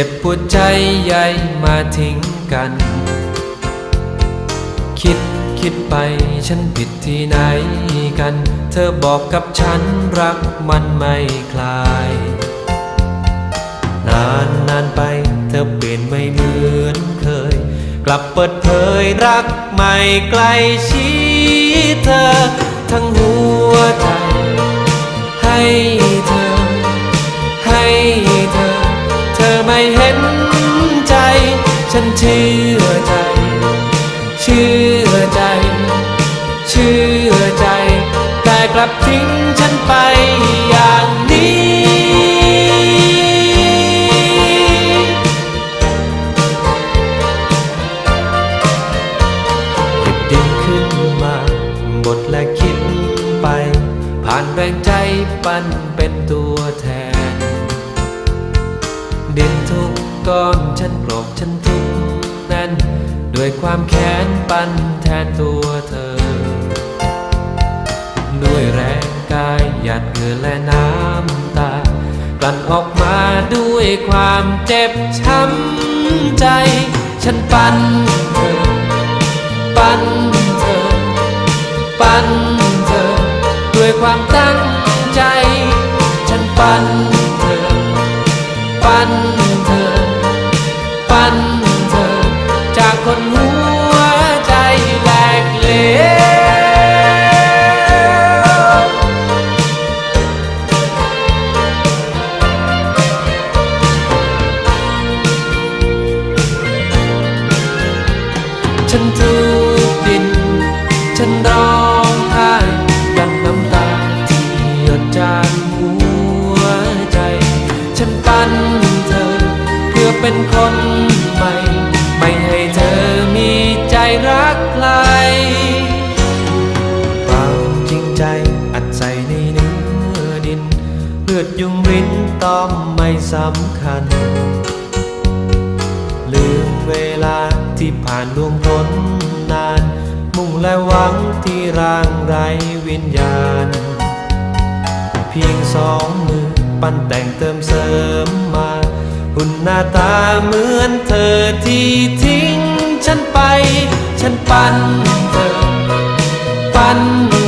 จ็บปวดใจใหญ่มาทิ้งกัน คิดคิดไปฉันผิดที่ไหนกัน เธอบอกกับฉันรักมันไม่คลาย นานนานไปเธอเปลี่ยนไม่เหมือนเคย กลับเปิดเผยรักใหม่ใกล้ชิดเธอ ทั้งหัวใจให้เธอให้ เชื่อใจ เชื่อใจ เชื่อใจ แต่กลับทิ้งฉันไปอย่างนี้เก็บดินขึ้นมาบทและคิดไป ผ่านแรงใจปั้นเป็นตัวแทน ดินทุกก้อนฉันกร ความแค้นปั้นแทนตัวเธอ ด้วยแรงกายหยาดเหงื่อและน้ำตา กลั่นออกมาด้วยความเจ็บช้ำใจ ฉันปั้นเธอ ปั้นเธอ ปั้นเธอ ด้วยความตั้งใจ ฉันปั้นเธอ ปั้นเธอ ปั้นเธอ จากคนหั ฉันทุกดิน ฉันร้องไห้กันน้ำตาที่หยดจากหัวใจ ฉันปั้นเธอ เพื่อเป็นคนใหม่ ไม่ให้เธอมีใจรักใครความจริงใจอัดใส่ในเนื้อดิน เลือดยุงรินต้องไม่สำคัญ และหวังที่ร่างไรวิญญาณ เพียงสองมือปั้นแต่งเติมเสริมมา หุ่นหน้าตาเหมือนเธอที่ทิ้ง ฉันไป ฉันปั้นเธอปั้นเธอปั้น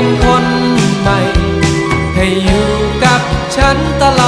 เป็นคนใหม่ ให้อยู่กับฉันตลอด